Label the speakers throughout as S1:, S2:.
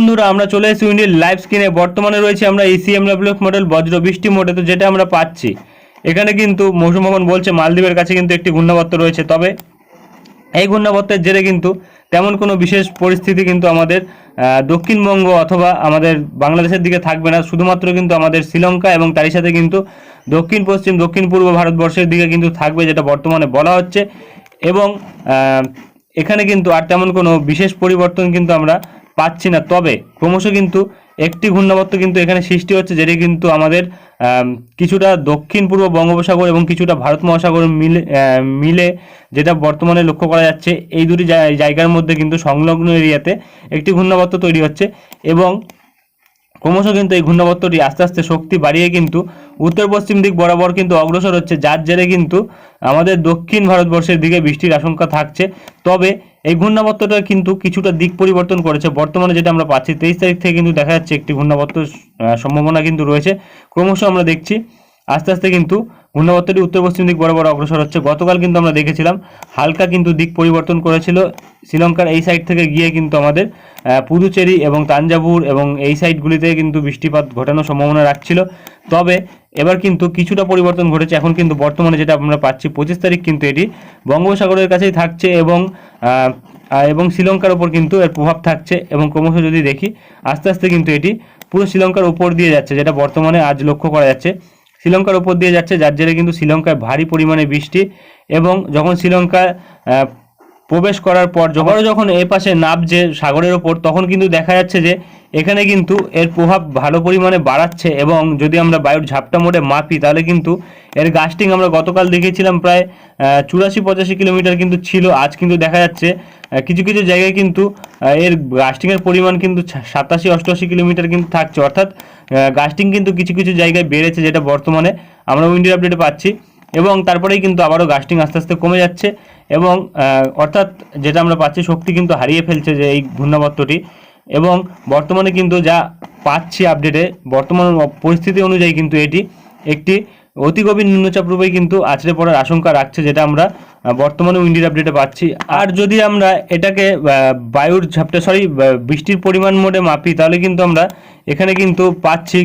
S1: বন্ধুরা, আমরা চলে এসেছি উইন্ডির লাইভ স্ক্রিনে বর্তমানে রয়েছে আমরা এসিএম ডাব্লিউএফ মডেল বজ্র বৃষ্টি মোডে, তো যেটা আমরা পাচ্ছি। এখানে কিন্তু মৌসুম ভবন বলছে, মালদ্বীপের কাছে কিন্তু একটি ঘূর্ণাবর্ত রয়েছে। তবে এই ঘূর্ণাবর্তের জেরে কিন্তু তেমন কোনো বিশেষ পরিস্থিতি কিন্তু আমাদের দক্ষিণবঙ্গ অথবা আমাদের বাংলাদেশের দিকে থাকবে না। শুধুমাত্র কিন্তু আমাদের শ্রীলঙ্কা এবং তারই সাথে কিন্তু দক্ষিণ, পশ্চিম, দক্ষিণ, পূর্ব ভারতবর্ষের দিকে কিন্তু থাকবে, যেটা বর্তমানে বলা হচ্ছে। এবং এখানে কিন্তু আর তেমন কোনো বিশেষ পরিবর্তন কিন্তু আমরা পাচ্ছি না। তবে ক্রমশ কিন্তু একটি ঘূর্ণাবর্ত কিন্তু এখানে সৃষ্টি হচ্ছে যেটি কিন্তু আমাদের আম, কিছুটা দক্ষিণ পূর্ব বঙ্গোপসাগর এবং কিছুটা ভারত মহাসাগর মিলে মিলে যেটা বর্তমানে লক্ষ্য করা যাচ্ছে এই দুটি জায়- জায়গার মধ্যে কিন্তু সংলগ্ন এরিয়াতে একটি ঘূর্ণাবর্ত তৈরি হচ্ছে এবং ক্রমশ কিন্তু এই ঘূর্ণাবর্তটি আস্তে আস্তে শক্তি বাড়িয়ে কিন্তু উত্তর পশ্চিম দিক বরাবর কিন্তু অগ্রসর হচ্ছে, যার জেরে কিন্তু আমাদের দক্ষিণ ভারতবর্ষের দিকে বৃষ্টির আশঙ্কা থাকছে। তবে এই ঘূর্ণাবর্তটা কিন্তু কিছুটা দিক পরিবর্তন করেছে। বর্তমানে যেটা আমরা পাচ্ছি, তেইশ তারিখ থেকে কিন্তু দেখা যাচ্ছে একটি ঘূর্ণাবর্ত সম্ভাবনা কিন্তু রয়েছে। ক্রমশ আমরা দেখছি, আস্তে আস্তে কিন্তু ঘূর্ণাবর্তটি উত্তর পশ্চিম দিক বরাবর অগ্রসর হচ্ছে। গতকাল কিন্তু আমরা দেখেছিলাম, হালকা কিন্তু দিক পরিবর্তন করেছিল। শ্রীলঙ্কার এই সাইড থেকে গিয়ে কিন্তু আমাদের পুদুচেরি এবং তাঞ্জাভুর এবং এই সাইডগুলিতে কিন্তু বৃষ্টিপাত ঘটানোর সম্ভাবনা রাখছিল। তবে এবার কিন্তু কিছুটা পরিবর্তন ঘটেছে। এখন কিন্তু বর্তমানে যেটা আমরা পাচ্ছি, পঁচিশ তারিখ কিন্তু এটি বঙ্গোপসাগরের কাছেই থাকছে এবং এবং শ্রীলঙ্কার ওপর কিন্তু এর প্রভাব থাকছে এবং ক্রমশ যদি দেখি, আস্তে আস্তে কিন্তু এটি পুরো শ্রীলঙ্কার উপর দিয়ে যাচ্ছে, যেটা বর্তমানে আজ লক্ষ্য করা যাচ্ছে। শ্রীলঙ্কার উপর দিয়ে যাচ্ছে, যার জেরে কিন্তু শ্রীলঙ্কায় ভারী পরিমাণে বৃষ্টি এবং যখন শ্রীলঙ্কায় প্রবেশ করার পর যখন যখন এ পাশে নামছে সাগরের ওপর তখন কিন্তু দেখা যাচ্ছে যে এখানে কিন্তু এর প্রভাব ভালো পরিমাণে বাড়াচ্ছে এবং যদি আমরা বায়ুর ঝাপটা মোড়ে মাপি, তাহলে কিন্তু এর গাস্টিং আমরা গতকাল দেখেছিলাম প্রায় চুরাশি পঁচাশি কিলোমিটার কিন্তু ছিল। আজ কিন্তু দেখা যাচ্ছে কিছু কিছু জায়গায় কিন্তু এর গাস্টিংয়ের পরিমাণ কিন্তু সাতাশি, অষ্টআশি কিলোমিটার কিন্তু থাকছে। অর্থাৎ গাস্টিং কিন্তু কিছু কিছু জায়গায় বেড়েছে যেটা বর্তমানে আমরা উইন্ডির আপডেটে পাচ্ছি। এবং তারপরেই কিন্তু আবারও গাস্টিং আস্তে আস্তে কমে যাচ্ছে। এবং অর্থাৎ যেটা আমরা পাচ্ছি, শক্তি কিন্তু হারিয়ে ফেলছে যে এই ঘূর্ণাবর্তটি। এবং বর্তমানে কিন্তু যা পাচ্ছি আপডেটে, বর্তমান পরিস্থিতি অনুযায়ী কিন্তু এটি একটি অতি গভীর নিম্নচাপ রূপেই কিন্তু আছড়ে পড়ার আশঙ্কা রাখছে, যেটা আমরা বর্তমানে উইন্ডির আপডেটে পাচ্ছি। আর যদি আমরা এটাকে বায়ুর ঝাপটা সরি বৃষ্টির পরিমাণ মোডে মাপি, তাহলে কিন্তু আমরা এখানে কিন্তু পাচ্ছি,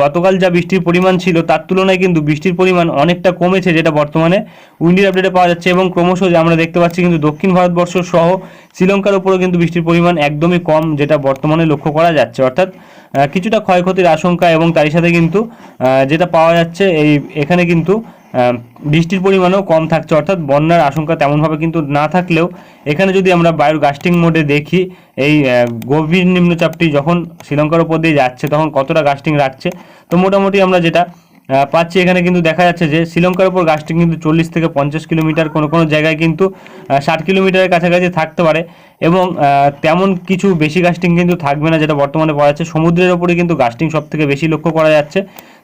S1: গতকাল যা বৃষ্টির পরিমাণ ছিল, তার তুলনায় কিন্তু বৃষ্টির পরিমাণ অনেকটা কমেছে, যেটা বর্তমানে উইন্ডির আপডেটে পাওয়া যাচ্ছে। এবং ক্রমশ আমরা দেখতে পাচ্ছি, কিন্তু দক্ষিণ ভারতবর্ষ সহ শ্রীলঙ্কার উপরেও কিন্তু বৃষ্টির পরিমাণ একদমই কম, যেটা বর্তমানে লক্ষ্য করা যাচ্ছে। অর্থাৎ কিছুটা ক্ষয়ক্ষতির আশঙ্কা এবং তারই সাথে কিন্তু যেটা পাওয়া যাচ্ছে, এই, এখানে কিন্তু বৃষ্টির পরিমাণও কম থাকছে, অর্থাৎ বন্যার আশঙ্কা তেমনভাবে কিন্তু না থাকলেও এখানে যদি আমরা বায়ুর গাস্টিং মোডে দেখি, এই গভীর নিম্নচাপটি যখন শ্রীলঙ্কার উপর দিয়ে যাচ্ছে, তখন কতটা গাস্টিং রাখছে? তো মোটামুটি আমরা যেটা পাচ্ছি এখানে কিন্তু দেখা যাচ্ছে যে শ্রীলঙ্কার উপর গাছটি কিন্তু চল্লিশ থেকে পঞ্চাশ কিলোমিটার কোনো কোনো জায়গায় কিন্তু ষাট কিলোমিটারের কাছাকাছি থাকতে পারে এবং তেমন কিছু বেশি গাস্টিং কিন্তু থাকবে না যেটা বর্তমানে পাওয়া যাচ্ছে। সমুদ্রের ওপরে কিন্তু গাস্টিং সব থেকে বেশি লক্ষ্য করা যাচ্ছে।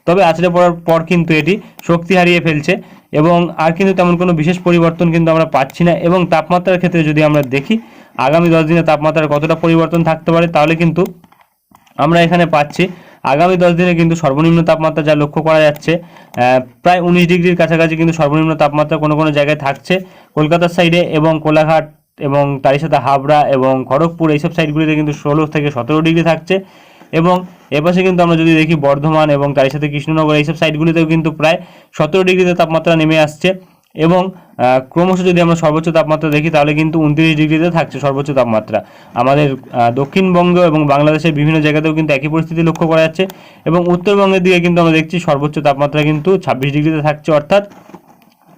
S1: তবে আছড়ে পড়ার পর কিন্তু এটি শক্তি হারিয়ে ফেলছে এবং আর কিন্তু তেমন কোনো বিশেষ পরিবর্তন কিন্তু আমরা পাচ্ছি না এবং তাপমাত্রার ক্ষেত্রে যদি আমরা দেখি, আগামী দশ দিনে তাপমাত্রার কতটা পরিবর্তন থাকতে পারে তাহলে কিন্তু আমরা এখানে পাচ্ছি, আগামী দশ দিনে কিন্তু সর্বনিম্ন তাপমাত্রা যা লক্ষ্য করা যাচ্ছে প্রায় উনিশ ডিগ্রির কাছাকাছি কিন্তু সর্বনিম্ন তাপমাত্রা কোনো কোনো জায়গায় থাকছে। কলকাতার সাইডে এবং কোলাঘাট এবং তারই সাথে হাবড়া এবং খড়গপুর এইসব সাইডগুলিতে কিন্তু ষোলো থেকে সতেরো ডিগ্রি থাকছে এবং এপাশে কিন্তু আমরা যদি দেখি বর্ধমান এবং তারই সাথে কৃষ্ণনগর, এইসব সাইডগুলিতেও কিন্তু প্রায় সতেরো ডিগ্রিতে তাপমাত্রা নেমে আসছে এবং ক্রমশ যদি আমরা সর্বোচ্চ তাপমাত্রা দেখি তাহলে কিন্তু উনত্রিশ ডিগ্রিতে থাকছে সর্বোচ্চ তাপমাত্রা। আমাদের দক্ষিণবঙ্গ এবং বাংলাদেশের বিভিন্ন জায়গাতেও কিন্তু একই পরিস্থিতি লক্ষ্য করা যাচ্ছে এবং উত্তরবঙ্গের দিকে কিন্তু আমরা দেখছি সর্বোচ্চ তাপমাত্রা কিন্তু ছাব্বিশ ডিগ্রিতে থাকছে অর্থাৎ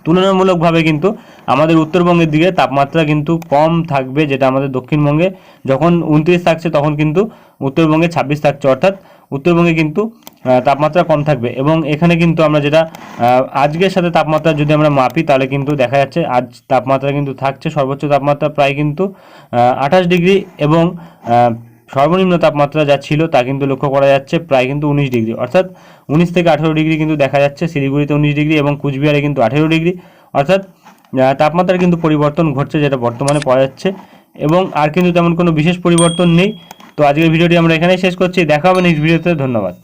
S1: তুলনামূলকভাবে কিন্তু আমাদের উত্তরবঙ্গের দিকে তাপমাত্রা কিন্তু কম থাকবে, যেটা আমাদের দক্ষিণবঙ্গে। যখন উনত্রিশ থাকছে, তখন কিন্তু উত্তরবঙ্গে ছাব্বিশ থাকছে। অর্থাৎ উত্তরবঙ্গে কিন্তু তাপমাত্রা কম থাকবে। এবং এখানে কিন্তু আমরা যেটা আজকের সাথে তাপমাত্রা যদি আমরা মাপি, তাহলে কিন্তু দেখা যাচ্ছে আজ তাপমাত্রা কিন্তু থাকছে। সর্বোচ্চ তাপমাত্রা প্রায় কিন্তু আঠাশ ডিগ্রি এবং সর্বনিম্ন তাপমাত্রা যা ছিল তা কিন্তু লক্ষ্য করা যাচ্ছে প্রায় কিন্তু উনিশ ডিগ্রি। অর্থাৎ উনিশ থেকে আঠেরো ডিগ্রি কিন্তু দেখা যাচ্ছে, শিলিগুড়িতে উনিশ ডিগ্রি এবং কুচবিহারে কিন্তু আঠেরো ডিগ্রি। অর্থাৎ তাপমাত্রার কিন্তু পরিবর্তন ঘটছে যেটা বর্তমানে পাওয়া যাচ্ছে এবং আর কিন্তু তেমন কোনো বিশেষ পরিবর্তন নেই। তো আজকের ভিডিওটি আমরা এখানেই শেষ করছি। দেখা হবে নেক্সট ভিডিওতে ধন্যবাদ।